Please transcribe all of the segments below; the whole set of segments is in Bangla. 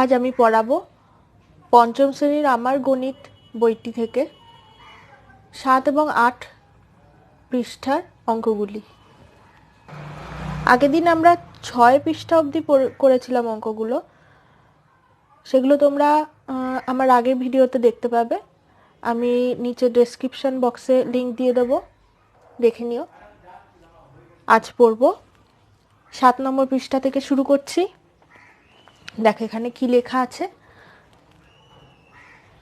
আজ আমি পড়াবো পঞ্চম শ্রেণির আমার গণিত বইটি থেকে সাত এবং আট পৃষ্ঠার অঙ্কগুলি। আগের দিন আমরা ছয় পৃষ্ঠা অবধি করেছিলাম অঙ্কগুলো। সেগুলো তোমরা আমার আগের ভিডিওতে দেখতে পাবে। আমি নিচে ডেসক্রিপশন বক্সে লিংক দিয়ে দেবো। দেখে নিও। আজ পড়ব। সাত নম্বর পৃষ্ঠা থেকে শুরু করছি। দেখো, এখানে কি লেখা আছে?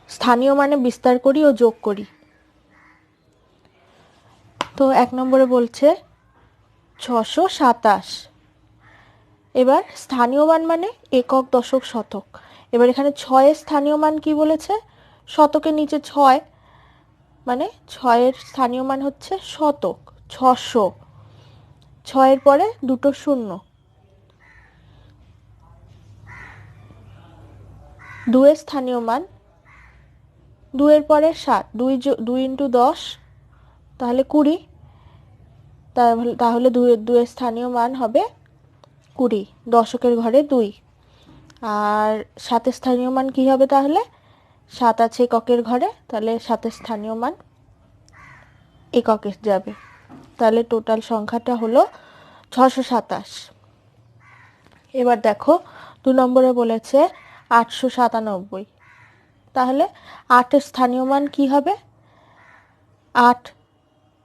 স্থানীয় মানে বিস্তার করি ও যোগ করি। তো এক নম্বরে বলছে, ছশো সাতাশ। এবার স্থানীয় মান মানে একক দশক শতক। এবার এখানে ছয়ের স্থানীয় মান কি বলেছে? শতকের নিচে ছয় মানে ছয়ের স্থানীয় মান হচ্ছে শতক, ছশো। ছয়ের পরে দুটো শূন্য। দুয়ের স্থানীয় মান, দুয়ের পরে সাত, দুই দুই ইন্টু দশ, তাহলে কুড়ি, তাহলে দুই দুয়ের স্থানীয় মান হবে কুড়ি, দশকের ঘরে দুই। আর সাতের স্থানীয় মান কি হবে তাহলে? সাত আছে এককের ঘরে, তাহলে সাতের স্থানীয় মান এককে যাবে। তাহলে টোটাল সংখ্যাটা হলো ছশো সাতাশ। এবার দেখো, দু নম্বরে বলেছে আটশো সাতানব্বই। তাহলে আটের স্থানীয় মান কি হবে? আট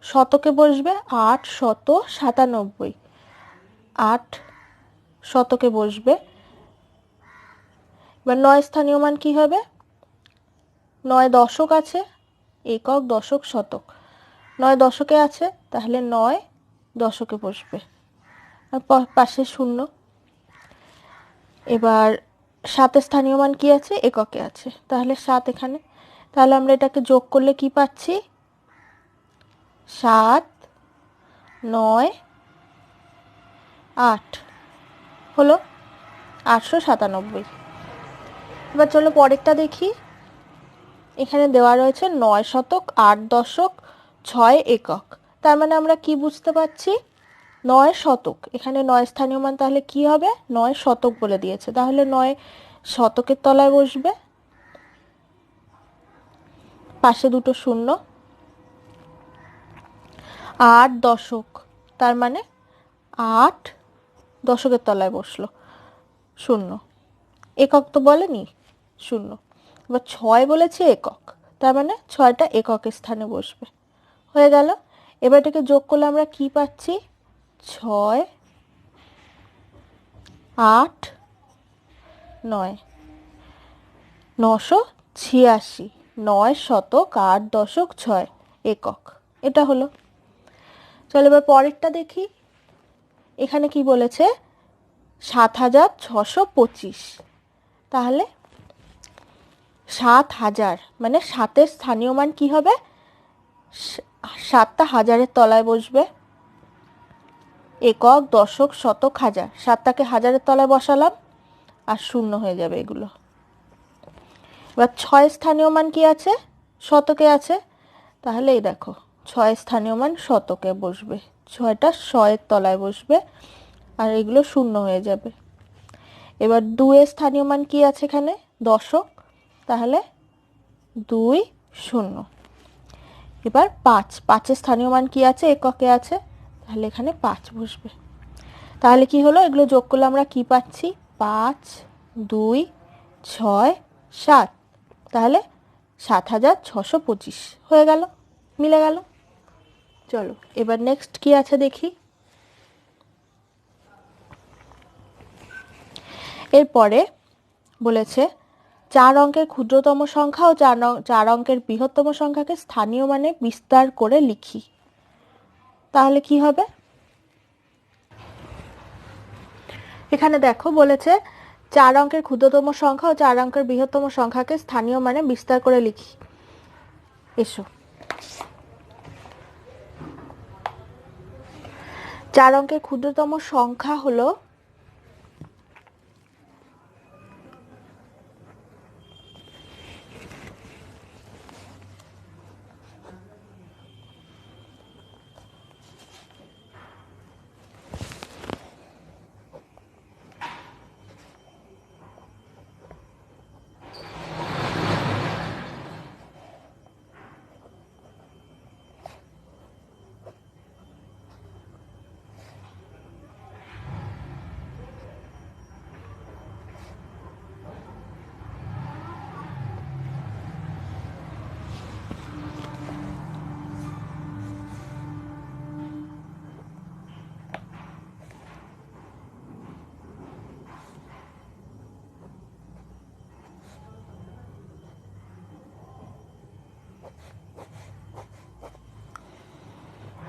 শতকে বসবে আট শত সাতানব্বই। আট শতকে বসবে এবার নয় স্থানীয় মান কি হবে? নয় দশক আছে, একক দশক শতক। নয় দশকে আছে, তাহলে নয় দশকে বসবে। আর পাশে শূন্য। এবার সাতের স্থানীয় মান কি আছে? এককে আছে। তাহলে সাত এখানে। তাহলে আমরা এটাকে যোগ করলে কি পাচ্ছি? সাত, নয়, আট। হলো আটশো সাতানব্বই। এবার চলো পরেরটা দেখি। এখানে দেওয়া রয়েছে নয় শতক, আট দশক, ছয় একক। তার মানে আমরা কি বুঝতে পারছি? নয় শতক। এখানে নয় স্থানীয় মান তাহলে কি হবে? নয় শতক বলে দিয়েছে। তাহলে নয় শতকের তলায় বসবে। পাশে দুটো শূন্য। আট দশক। তার মানে আট দশকের তলায় বসল। শূন্য। একক তো বলেনি। শূন্য। এবার ছয় বলেছে একক। তার মানে ছয়টা এককের স্থানে বসবে। হয়ে গেল। এবার এটাকে যোগ করলে আমরা কি পাচ্ছি? ছয়, আট, নয়। নশো ছিয়াশি, নয় শতক, আট দশক, ছয় একক। এটা হলো। চলো এবার পরেরটা দেখি। এখানে কি বলেছে? সাত হাজার ছশো পঁচিশ। তাহলে সাত হাজার মানে সাতের স্থানীয় মান কি হবে? সাতটা হাজারের তলায় বসবে। একক, দশক, শতক, হাজার। সাতটাকে হাজারের তলায় বসালাম, আর শূন্য হয়ে যাবে এগুলো। এবার ছয় স্থানীয় মান কি আছে? শতকে আছে। তাহলে এই দেখো, ছয় স্থানীয় মান শতকে বসবে। ছয়টা শয়ের তলায় বসবে, আর এগুলো শূন্য হয়ে যাবে। এবার দুয়ের স্থানীয় মান কি আছে এখানে? দশক। তাহলে দুই, শূন্য। এবার পাঁচ। পাঁচের স্থানীয় মান কি আছে? এককে আছে। তাহলে এখানে পাঁচ বসবে। তাহলে কি হলো? এগুলো যোগ করলে আমরা কি পাচ্ছি? পাঁচ, দুই, ছয়, সাত। তাহলে সাত হাজার ছশো পঁচিশ হয়ে গেল, মিলে গেল। চলো, এবার নেক্সট কি আছে দেখি। এরপরে বলেছে, চার অঙ্কের ক্ষুদ্রতম সংখ্যা ও চার চার অঙ্কের বৃহত্তম সংখ্যাকে স্থানীয় মানে বিস্তার করে লিখি। তাহলে কি হবে? এখানে দেখো বলেছে, চার অঙ্কের ক্ষুদ্রতম সংখ্যা ও চার অঙ্কের বৃহত্তম সংখ্যাকে স্থানীয় মানে বিস্তার করে লিখি। এসো। চার অঙ্কের ক্ষুদ্রতম সংখ্যা হলো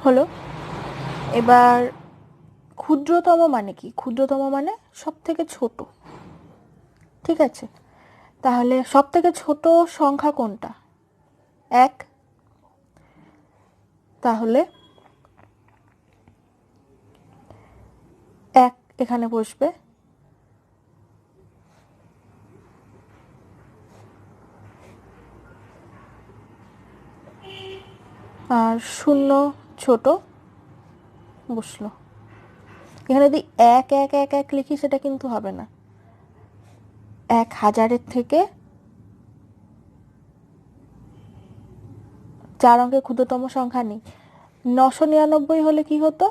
হলো। এবার ক্ষুদ্রতম মানে কি? ক্ষুদ্রতম মানে সব থেকে ছোট। ঠিক আছে? তাহলে সব থেকে ছোট সংখ্যা কোনটা? এক। তাহলে এক এখানে বসবে। আর শূন্য ছোট বসল। এখানে যদি এক এক এক এক লিখি, সেটা কিন্তু হবে না। এক হাজারের থেকে চার অঙ্কের ক্ষুদ্রতম সংখ্যা নেই। নশো নিরানব্বই হলে কি হতো?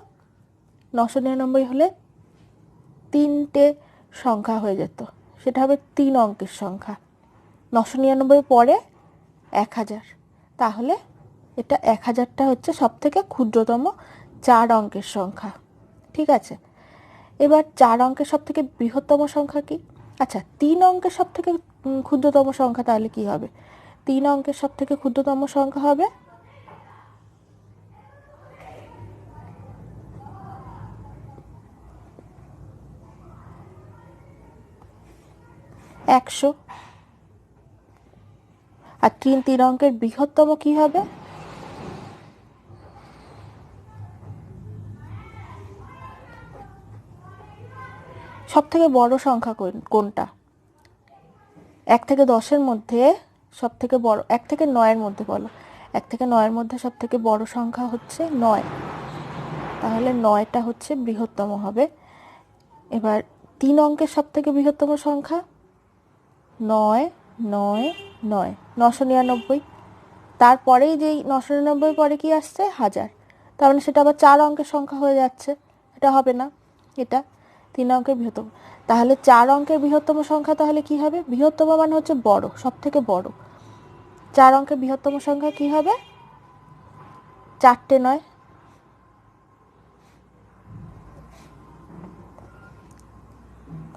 নশো নিরানব্বই হলে তিনটে সংখ্যা হয়ে যেত। সেটা হবে তিন অঙ্কের সংখ্যা। নশো নিরানব্বই পরে এক হাজার। তাহলে এটা এক হাজারটা হচ্ছে সব থেকে ক্ষুদ্রতম চার অঙ্কের সংখ্যা। ঠিক আছে? এবার চার অঙ্কের সব থেকে বৃহত্তম সংখ্যা কি? আচ্ছা তিন অঙ্কের সব থেকে ক্ষুদ্রতম সংখ্যা তাহলে কি হবে? তিন অঙ্কের সব থেকে ক্ষুদ্রতম সংখ্যা হবে? একশো। আর তিন তিন অঙ্কের বৃহত্তম কি হবে? সব থেকে বড় সংখ্যা কোনটা? এক থেকে দশের মধ্যে সব থেকে বড়, এক থেকে নয়ের মধ্যে বলো। এক থেকে নয়ের মধ্যে সব থেকে বড় সংখ্যা হচ্ছে নয়। তাহলে নয়টা হচ্ছে বৃহত্তম হবে। এবার তিন অঙ্কের সব থেকে বৃহত্তম সংখ্যা? নয় নয় নয়, নশো নিরানব্বই। তারপরেই যেই নশো নিরানব্বই পরে কি আসছে? হাজার। তার মানে সেটা আবার চার অঙ্কের সংখ্যা হয়ে যাচ্ছে। এটা হবে না। এটা তিন অঙ্কের বৃহত্তম। তাহলে চার অঙ্কের বৃহত্তম সংখ্যা তাহলে কি হবে? বৃহত্তম মানে হচ্ছে বড় সব থেকে বড়। চার অঙ্কের বৃহত্তম সংখ্যা কি হবে? চারটে নয়।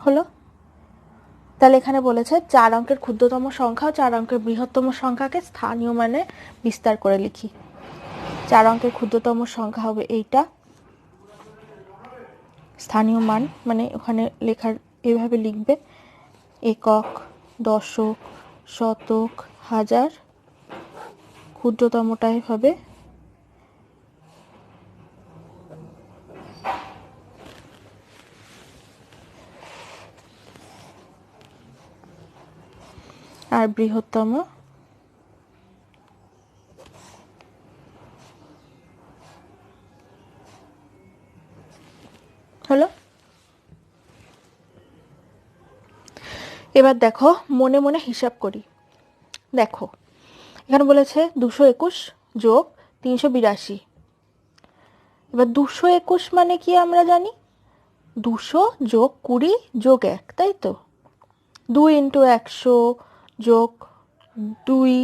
হলো? তাহলে এখানে বলেছে চার অঙ্কের ক্ষুদ্রতম সংখ্যা ও চার অঙ্কের বৃহত্তম সংখ্যাকে স্থানীয় মানে বিস্তার করে লিখি। চার অঙ্কের ক্ষুদ্রতম সংখ্যা হবে এইটা। স্থানীয় মান মানে ওখানে লেখার এভাবে লিখবে, একক, দশক, শতক, হাজার, ক্ষুদ্রতমটাই হবে। আর বৃহত্তম হলো এবার দেখো, মনে মনে হিসাব করি। দেখো, এখানে বলেছে দুশো একুশ যোগ তিনশো বিরাশি। এবার দুশো একুশ মানে কি আমরা জানি? দুশো যোগ কুড়ি যোগ এক, তাই তো? দুই ইন্টু একশো যোগ দুই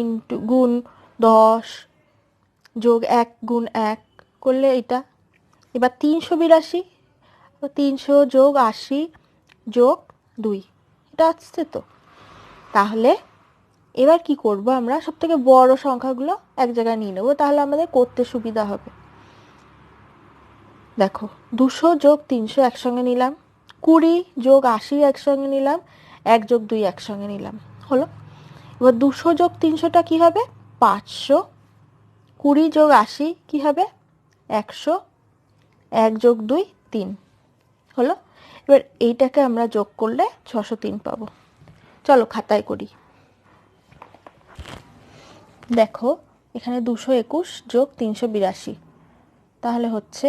ইন্টু গুণ দশ যোগ এক গুণ এক করলে এটা এবার তিনশো বিরাশি, তিনশো যোগ আশি যোগ দুই। এটা আসছে তো। তাহলে এবার কি করব আমরা? সব থেকে বড় সংখ্যাগুলো এক জায়গায় নিয়ে নেব, তাহলে আমাদের করতে সুবিধা হবে। দেখো, দুশো যোগ তিনশো একসঙ্গে নিলাম, কুড়ি যোগ আশি একসঙ্গে নিলাম, এক যোগ দুই একসঙ্গে নিলাম। হলো? এবার দুশো যোগ তিনশোটা কী হবে? পাঁচশো। কুড়ি যোগ আশি কী হবে? একশো। এক যোগ দুই, তিন। হলো? এবার এইটাকে আমরা যোগ করলে ছশো তিন পাবো। চলো খাতায় করি। দেখো, এখানে দুশো একুশ যোগ তিনশো বিরাশি। তাহলে হচ্ছে,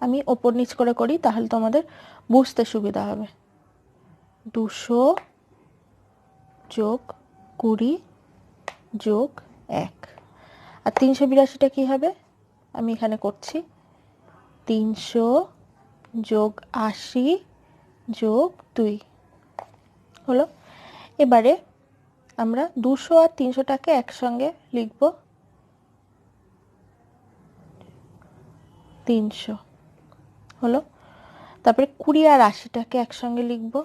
আমি ওপর নিচ করে করি, তাহলে তোমাদের বুঝতে সুবিধা হবে। দুশো যোগ কুড়ি যোগ এক। আর তিনশো বিরাশিটা কী হবে? আমি এখানে করছি, তিনশো যোগ আশি, যোগ দুই। হলো? এবারে আমরা দুশো আর তিনশোটাকে একসঙ্গে লিখব। তিনশো। হলো? তারপরে কুড়ি আর আশিটাকে একসঙ্গে লিখব।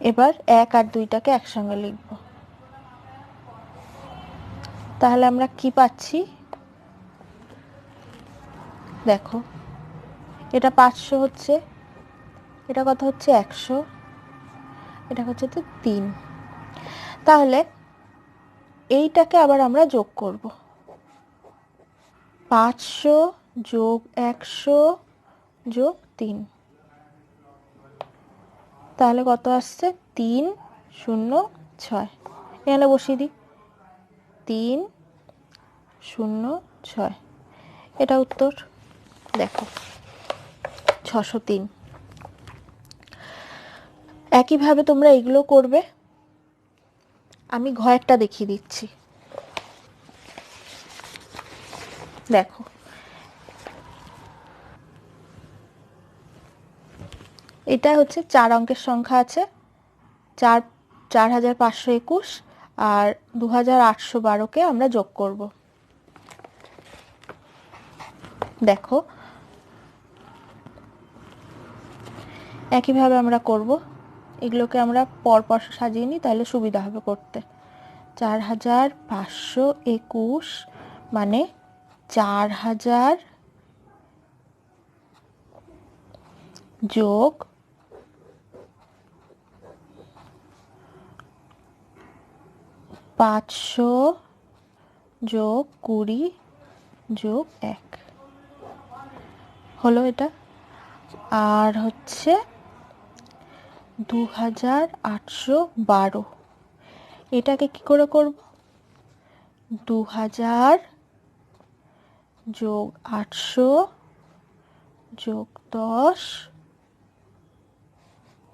এবার এক আর দুইটাকে একসঙ্গে লিখব। তাহলে আমরা কি পাচ্ছি? দেখো, এটা পাঁচশো হচ্ছে, এটা কত হচ্ছে? একশো। এটা হচ্ছে তো তিন। তাহলে এইটাকে আবার আমরা যোগ করব। পাঁচশো যোগ একশো যোগ তিন। তাহলে কত আসছে? তিন, শূন্য, ছয়। এখানে বসিয়ে দিই। তিন, শূন্য, ছয়। এটা উত্তর, দেখো, ছশো তিন। একইভাবে তোমরা এগুলো করবে। আমি ঘয়েরটা দেখিয়ে দিচ্ছি। দেখো। এটা হচ্ছে চার অঙ্কের সংখ্যা আছে। চার চার হাজার পাঁচশো একুশ। আর দু হাজার আটশো বারোকে আমরা যোগ করব। দেখো, একইভাবে আমরা করব। এগুলোকে আমরা পরপর সাজিয়ে নিই, তাহলে সুবিধা হবে করতে। চার হাজার পাঁচশো একুশ মানে চার হাজার যোগ পাঁচশো যোগ কুড়ি যোগ এক। হলো এটা। আর হচ্ছে দু হাজার আটশো বারো। এটাকে কি করে করব? দু হাজার যোগ আটশো যোগ দশ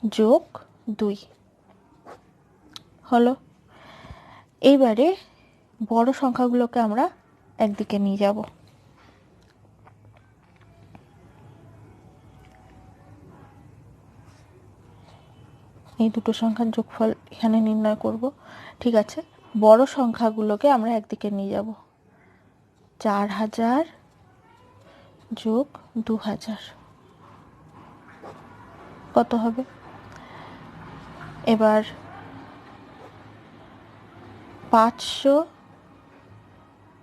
যোগ দুই। হলো এইবারে বড় সংখ্যাগুলোকে আমরা একদিকে নিয়ে যাব। এই দুটো সংখ্যার যোগফল এখানে নির্ণয় করব। ঠিক আছে? বড় সংখ্যাগুলোকে আমরা একদিকে নিয়ে যাব। চার হাজার যোগ দু হাজার। কত হবে? এবার পাঁচশো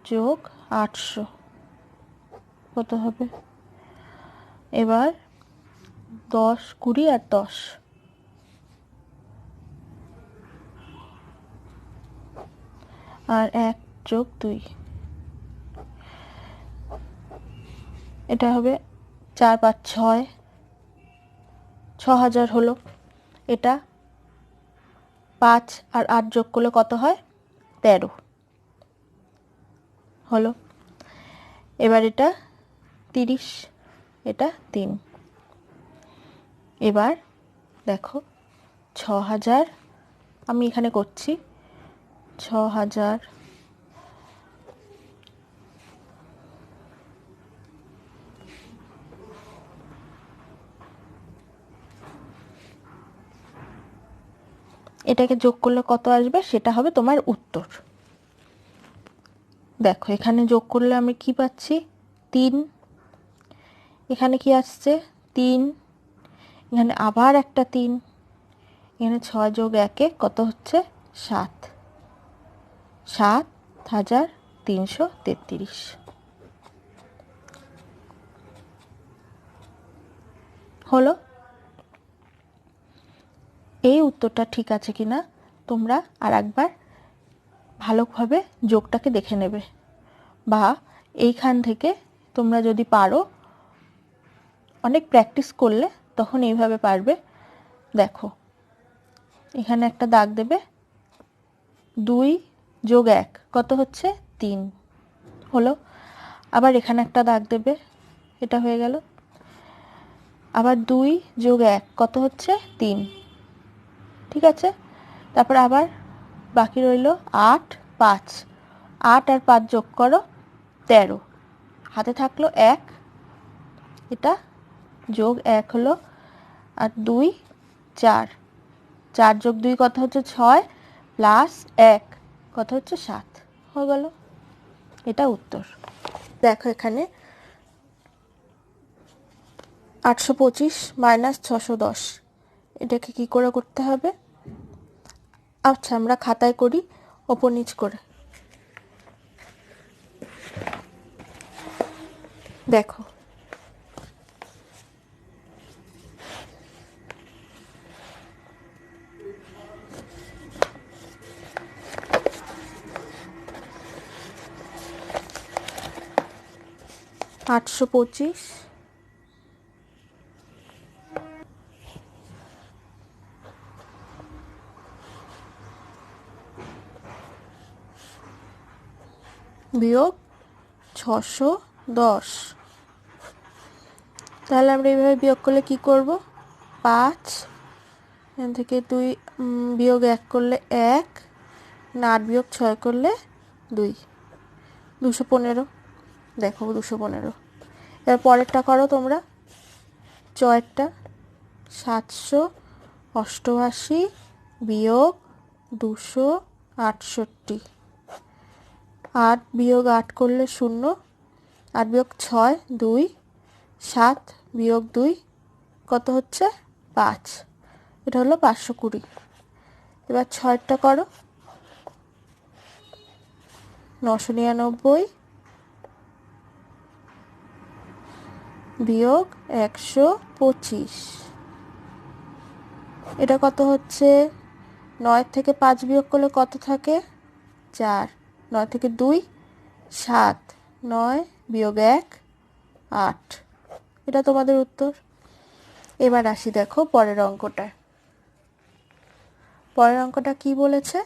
যোগ আটশো, কত হবে? এবার দশ, কুড়ি আর দশ। আর এক যোগ দুই। এটা হবে চার পাঁচ ছয়। ছ হাজার হলো। এটা পাঁচ আর আট যোগ করলে কত হয়? তেরো। হলো? এবার এটা তিরিশ, এটা তিন। এবার দেখো ছ হাজার আমি এখানে করছি ছ হাজার এটাকে যোগ করলে কত আসবে? সেটা হবে তোমার উত্তর। দেখো, এখানে যোগ করলে আমি কি পাচ্ছি? তিন। এখানে কি আসছে? তিন। এখানে আবার একটা তিন। এখানে ছয় যোগ একে কত হচ্ছে? সাত। সাত হাজার তিনশো তেত্রিশ। হলো? এই উত্তরটা ঠিক আছে কি না তোমরা আর একবার ভালোভাবে যোগটাকে দেখে নেবে। বা এইখান থেকে তোমরা যদি পারো, অনেক প্র্যাকটিস করলে তখন এইভাবে পারবে। দেখো, এখানে একটা দাগ দেবে। দুই যোগ এক, কত হচ্ছে? তিন। হলো। আবার এখানে একটা দাগ দেবে। এটা হয়ে গেল। আবার দুই যোগ এক, কত হচ্ছে? তিন। ঠিক আছে? তারপর আবার বাকি রইল আট, পাঁচ। আট আর পাঁচ যোগ করো তেরো। হাতে থাকল এক। এটা যোগ এক হলো আর দুই, চার। চার যোগ দুই কথা হচ্ছে ছয় প্লাস এক কথা হচ্ছে সাত। হয়ে গেল। এটা উত্তর। দেখো এখানে আটশো পঁচিশ মাইনাস ছশো দশ। এটাকে কী করে করতে হবে? আচ্ছা আমরা খাতায় করি ওপর নিচ করে। দেখো। আটশো পঁচিশ। বিয়োগ ছশো দশ। তাহলে আমরা এইভাবে বিয়োগ করলে কি করব? পাঁচ। এখান থেকে দুই বিয়োগ এক করলে এক আট বিয়োগ ছয় করলে দুই। দুশো পনেরো। দেখো দুশো পনেরো। এবার পরেরটা করো তোমরা। ছয়টা সাতশো অষ্টআশি বিয়োগ দুশো আটষট্টি। আট বিয়োগ আট করলে শূন্য, আট বিয়োগ ছয় দুই, সাত বিয়োগ দুই, কত হচ্ছে? পাঁচ। এটা হলো পাঁচশো কুড়ি। এবার ছয়টা করো। নশো নিরানব্বই বিয়োগ একশো পঁচিশ। এটা কত হচ্ছে? নয় থেকে পাঁচ বিয়োগ করলে কত থাকে? চার। নয় থেকে দুই, সাত, নয় বিয়োগ এক, আট। এটা তোমাদের উত্তর। এবার আসি দেখো পরের অঙ্কটা। পরের অঙ্কটা কি বলেছে?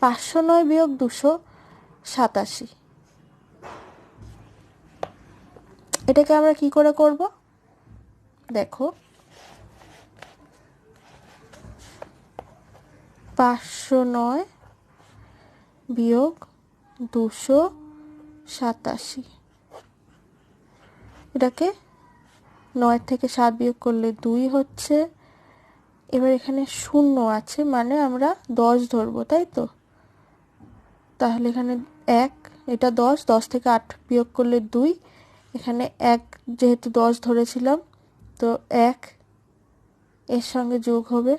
পাঁচশো নয় বিয়োগ দুশো সাতাশি। এটাকে আমরা কি করে করব? দেখো। পাঁচশো নয় বিয়োগ দুশো সাতাশি। এটাকে নয় থেকে সাত বিয়োগ করলে দুই হচ্ছে, এবার এখানে শূন্য আছে মানে আমরা দশ ধরবো, তাই তো? তাহলে এখানে এক, এটা দশ দশ থেকে আট বিয়োগ করলে দুই, এখানে এক যেহেতু দশ ধরেছিলাম, তো এক এর সঙ্গে যোগ হবে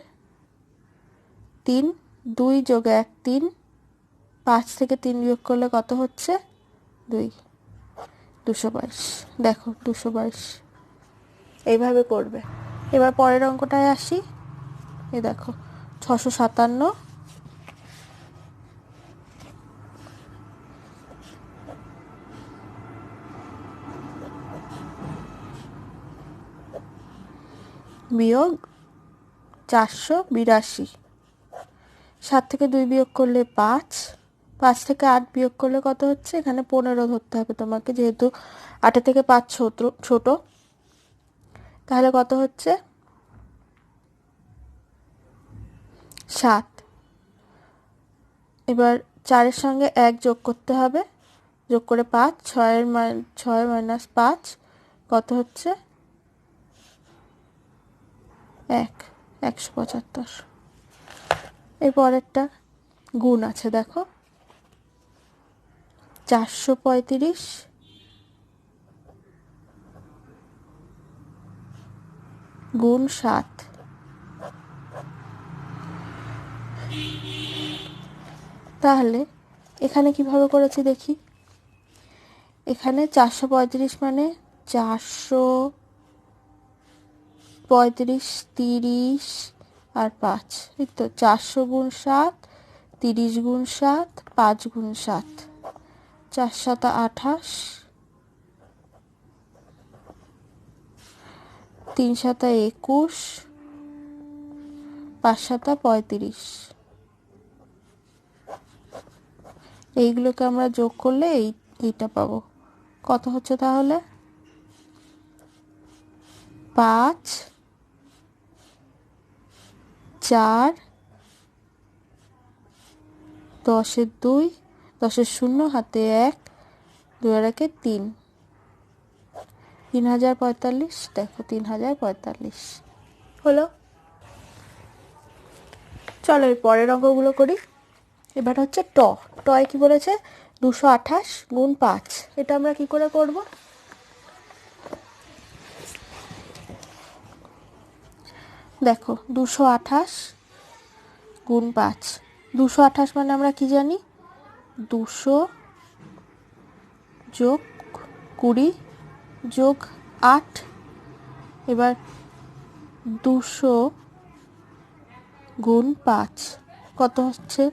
তিন, দুই যোগ এক, তিন পাঁচ থেকে তিন বিয়োগ করলে কত হচ্ছে? দুই। দুশো বাইশ। দেখো, দুশো বাইশ। এইভাবে করবে। এবার পরের অঙ্কটায় আসি। এ দেখো, ছশো সাতান্ন। বিয়োগ চারশো বিরাশি। সাত থেকে দুই বিয়োগ করলে পাঁচ। পাঁচ থেকে আট বিয়োগ করলে কত হচ্ছে? এখানে পনেরো ধরতে হবে তোমাকে, যেহেতু আটে থেকে পাঁচ ছোট তাহলে কত হচ্ছে? সাত। এবার চারের সঙ্গে এক যোগ করতে হবে। যোগ করে পাঁচ, ছয়ের ছয় মাইনাস পাঁচ, কত হচ্ছে? এক, একশো পঁচাত্তর। এর পরেরটা গুণ আছে, দেখো। চারশো পঁয়ত্রিশ। গুণ সাত। তাহলে এখানে কীভাবে করেছি দেখি? এখানে চারশো পঁয়ত্রিশ মানে চারশো পঁয়ত্রিশ, তিরিশ আর পাঁচ। এই তো চারশো গুণ সাত, তিরিশ গুণ সাত, পাঁচ গুণ সাত। চার সাতা আঠাশ তিন সাতা একুশ পাঁচ সাতা পঁয়ত্রিশ। এইগুলোকে আমরা যোগ করলে এই, এইটা পাবো। কত হচ্ছে তাহলে? পাঁচ, চার, দশের দুই দশের শূন্য, হাতে এক, দুই একে তিন। তিন হাজার পঁয়তাল্লিশ, দেখো তিন হাজার পঁয়তাল্লিশ। হলো? চলো এই পরের অঙ্কগুলো করি। এবার হচ্ছে ট। টয় কি বলেছে? দুশো আঠাশ গুণ পাঁচ। এটা আমরা কি করে করব? দেখো, দুশো আঠাশ গুণ পাঁচ। দুশো আঠাশ মানে আমরা কি জানি? দুশো যোগ কুড়ি যোগ আট। এবার দুশো গুণ পাঁচ। কত হচ্ছে?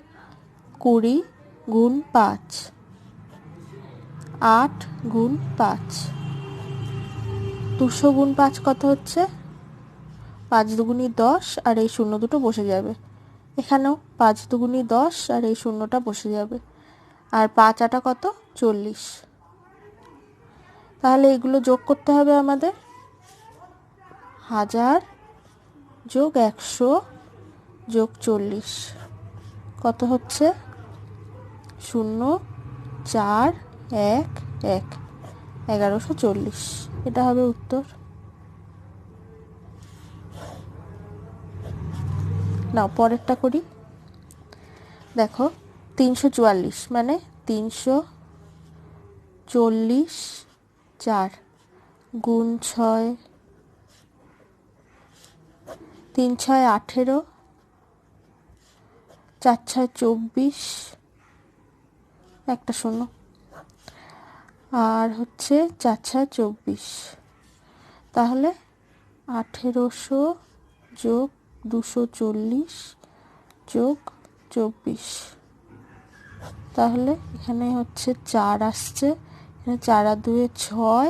কুড়ি গুণ পাঁচ। আট গুণ পাঁচ। দুশো গুণ পাঁচ কত হচ্ছে? পাঁচ দুগুণি দশ আর এই শূন্য দুটো বসে যাবে। এখানেও পাঁচ দুগুণি দশ আর এই শূন্যটা বসে যাবে। আর পাঁচ আটা কত? চল্লিশ। তাহলে এগুলো যোগ করতে হবে আমাদের। হাজার যোগ একশো যোগ চল্লিশ। কত হচ্ছে? শূন্য, চার, এক এক। এগারোশো চল্লিশ। এটা হবে উত্তর। নাও, পরেরটা করি। দেখো তিনশো চুয়াল্লিশ মানে তিনশো চল্লিশ চার গুণ ছয় তিন ছয় আঠেরো চার ছয় চব্বিশ, একটা শূন্য। আর হচ্ছে চার ছয় চব্বিশ, তাহলে আঠেরোশো যোগ দুশো চল্লিশ যোগ চব্বিশ। তাহলে এখানে হচ্ছে চার আসছে, এখানে চার আর দুয়ে ছয়,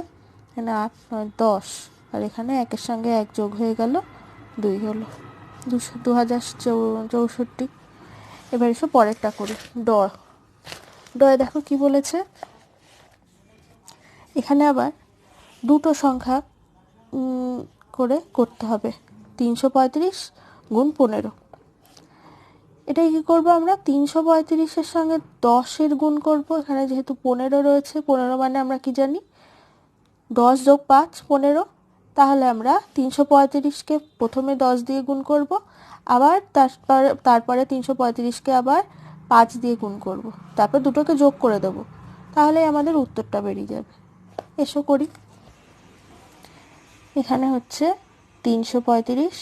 এখানে আট, নয়, দশ। আর এখানে একের সঙ্গে এক যোগ হয়ে গেল দুই হলো। দুশো, দু হাজার চৌষট্টি। এবার এসো পরেরটা করি। ড। ডয়ে দেখো কি বলেছে? এখানে আবার দুটো সংখ্যা করে করতে হবে। তিনশো পঁয়ত্রিশ গুণ পনেরো। এটাই কী করব আমরা? তিনশো পঁয়ত্রিশের সঙ্গে দশের গুণ করব। এখানে যেহেতু পনেরো রয়েছে, পনেরো মানে আমরা কি জানি? দশ যোগ পাঁচ, পনেরো। তাহলে আমরা তিনশো পঁয়ত্রিশকে প্রথমে দশ দিয়ে গুণ করব। আবার তারপর তারপরে তিনশো পঁয়ত্রিশকে আবার পাঁচ দিয়ে গুণ করব। তারপর দুটোকে যোগ করে দেব। তাহলে আমাদের উত্তরটা বেরিয়ে যাবে। এসো করি। এখানে হচ্ছে তিনশো পঁয়ত্রিশ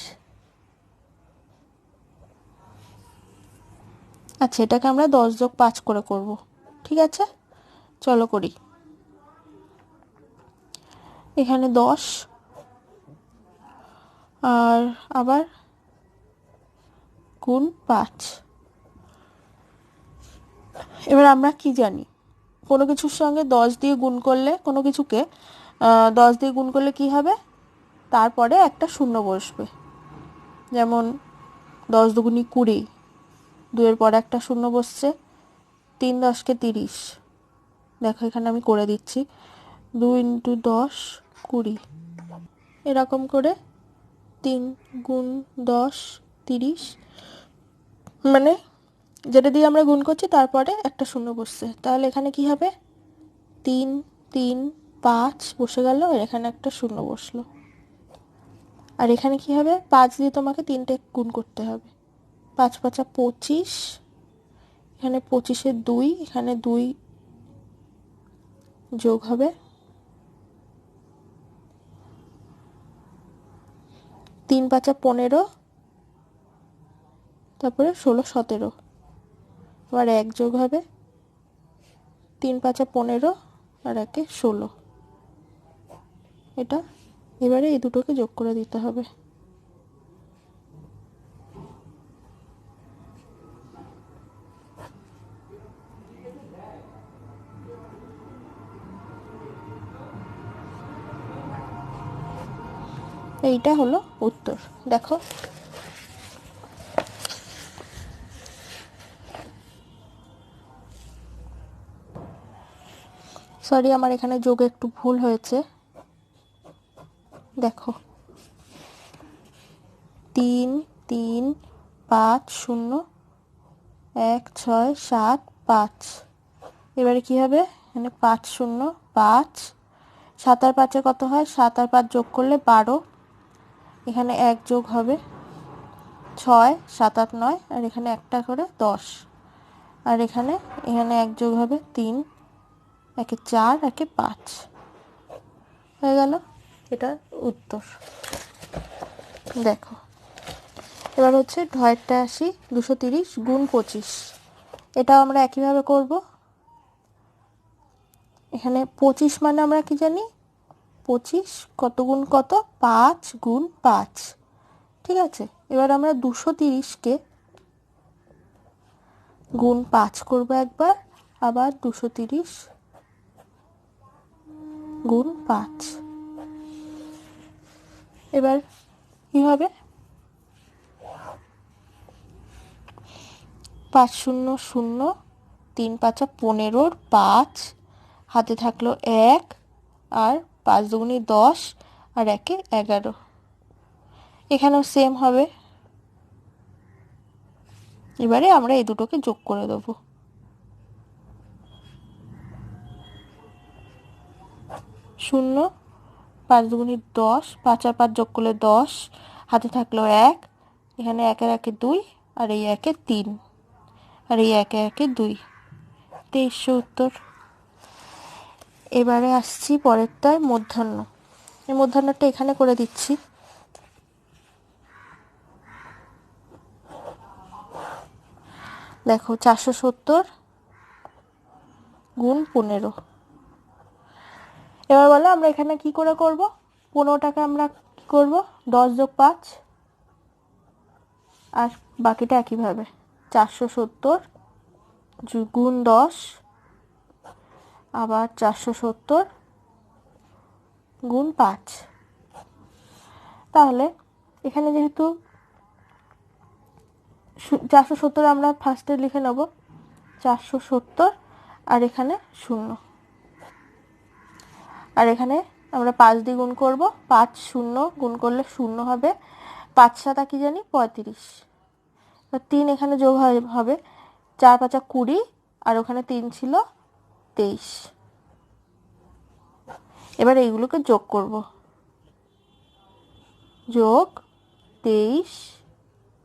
আচ্ছা এটাকে আমরা দশ যোগ পাঁচ করে করব। ঠিক আছে? চলো করি। এখানে দশ। আর আবার গুণ পাঁচ। এবার আমরা কি জানি? কোনো কিছুর সঙ্গে দশ দিয়ে গুণ করলে কোনো কিছুকে দশ দিয়ে গুণ করলে কি হবে? তারপরে একটা শূন্য বসবে। যেমন দশ দুগুণি কুড়ি। দুয়ের পর একটা শূন্য বসছে, তিন দশকে তিরিশ। দেখো, এখানে আমি করে দিচ্ছি। দু ইন্টু দশ, কুড়ি। এরকম করে তিন গুণ দশ, তিরিশ। মানে যেটা দিয়ে আমরা গুণ করছি, তারপরে একটা শূন্য বসছে। তাহলে এখানে কি হবে? তিন তিন, পাঁচ বসে গেল, আর এখানে একটা শূন্য বসল। আর এখানে কি হবে? পাঁচ দিয়ে তোমাকে তিনটে গুণ করতে হবে। পাঁচ পাঁচা পঁচিশ, এখানে পঁচিশের দুই, এখানে দুই যোগ হবে। তিন পাঁচা পনেরো, তারপরে ষোলো সতেরো আবার এক যোগ হবে। তিন পাঁচা পনেরো আর একে ষোলো। এটা এবারে এই দুটোকে যোগ করে দিতে হবে। এইটা হলো উত্তর। দেখো। সরি আমার এখানে যোগ একটু ভুল হয়েছে। দেখো। তিন তিন, পাঁচ, শূন্য, এক, ছয়, সাত, পাঁচ। এবারে কি হবে? এখানে পাঁচ, শূন্য, পাঁচ। সাত আর পাঁচে কত হয়? সাত আর পাঁচ যোগ করলে বারো। এখানে এক যোগ হবে ছয়, সাত, আট, নয়, আর এখানে একটা করে দশ। আর এখানে এখানে এক যোগ হবে তিন, একে চার, একে পাঁচ। হয়ে গেল? এটা উত্তর। দেখো, এবার হচ্ছে ঢয়েরটা আসি, দুশো তিরিশ গুণ পঁচিশ। এটাও আমরা একইভাবে করব। এখানে পঁচিশ মানে আমরা কি জানি? পঁচিশ কত গুণ কত? পাঁচ গুণ পাঁচ। ঠিক আছে? এবার আমরা দুশো তিরিশকে গুণ পাঁচ করব একবার, আবার দুশো তিরিশ গুণ পাঁচ। এবার কি হবে? পাঁচ শূন্য শূন্য, তিন পাঁচা পনেরোর পাঁচ, হাতে থাকল এক, আর পাঁচ দুগুনি দশ আর একে এগারো। এখানেও সেম হবে। এবারে আমরা এই দুটোকে যোগ করে দেবো। শূন্য, পাঁচ দুগুনি দশ, পাঁচ আর পাঁচ যোগ করলে দশ, হাতে থাকল এক, এখানে একের একে দুই আর এই একে তিন, আর এই একে একে দুই। তেইশশো উত্তর। এবারে আসছি পরেরটায় মধ্যাহ্ন। এই মধ্যাহ্নটা এখানে করে দিচ্ছি। দেখো, চারশো সত্তর গুণ পনেরো। এবার বলো, আমরা এখানে কি করে করব? পনেরোটাকে আমরা কি করব? দশ যোগ পাঁচ। আর বাকিটা একইভাবে। চারশো সত্তর গুণ দশ। আবার চারশো সত্তর গুণ পাঁচ। তাহলে এখানে যেহেতু চারশো সত্তর আমরা ফার্স্টে লিখে নেব, চারশো সত্তর আর এখানে শূন্য। আর এখানে আমরা পাঁচ দিয়ে গুণ করব, পাঁচ শূন্য গুণ করলে শূন্য হবে, পাঁচ সাতা কি জানি? পঁয়ত্রিশ। তিন এখানে যোগ হবে চার পাঁচা কুড়ি, আর ওখানে তিন ছিল তেইশ। এবার এইগুলোকে যোগ করব। যোগ তেইশ,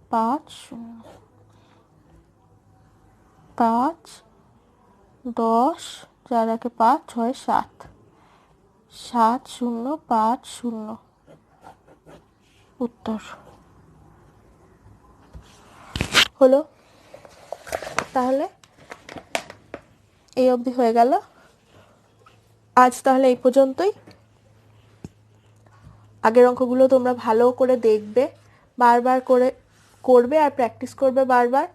পাঁচ শূন্য। পাঁচ, দশ চার একে পাঁচ ছয় সাত। সাত শূন্য, পাঁচ শূন্য। উত্তর। হলো? তাহলে এই অবধি হয়ে গেল। আজ তাহলে এই পর্যন্তই। আগের অঙ্কগুলো তোমরা ভালো করে দেখবে, বারবার করে করবে আর প্র্যাকটিস করবে বারবার।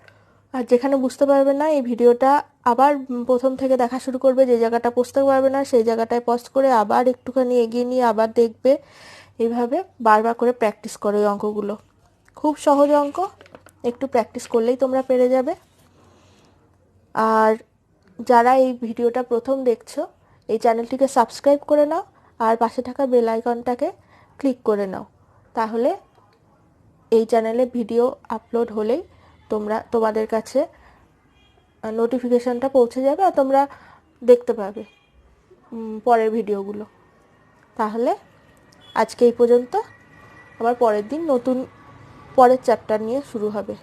আর যেখানে বুঝতে পারবে না, এই ভিডিওটা আবার প্রথম থেকে দেখা শুরু করবে, যে জায়গাটা বুঝতে পারবে না, সেই জায়গাটায় পজ করে আবার একটুখানি এগিয়ে নিয়ে আবার দেখবে। এইভাবে বারবার করে প্র্যাকটিস করো এই অঙ্কগুলো। খুব সহজ অঙ্ক, একটু প্র্যাকটিস করলেই তোমরা পেরে যাবে। আর যারা এই ভিডিওটা প্রথম দেখছ, এই চ্যানেলটিকে সাবস্ক্রাইব করে নাও আর পাশে থাকা বেল আইকনটাকে ক্লিক করে নাও। তাহলে এই চ্যানেলে ভিডিও আপলোড হলেই তোমরা, তোমাদের কাছে নোটিফিকেশানটা পৌঁছে যাবে আর তোমরা দেখতে পাবে পরের ভিডিওগুলো। তাহলে আজকে এই পর্যন্ত। আবার পরের দিন নতুন, পরের চ্যাপ্টার নিয়ে শুরু হবে।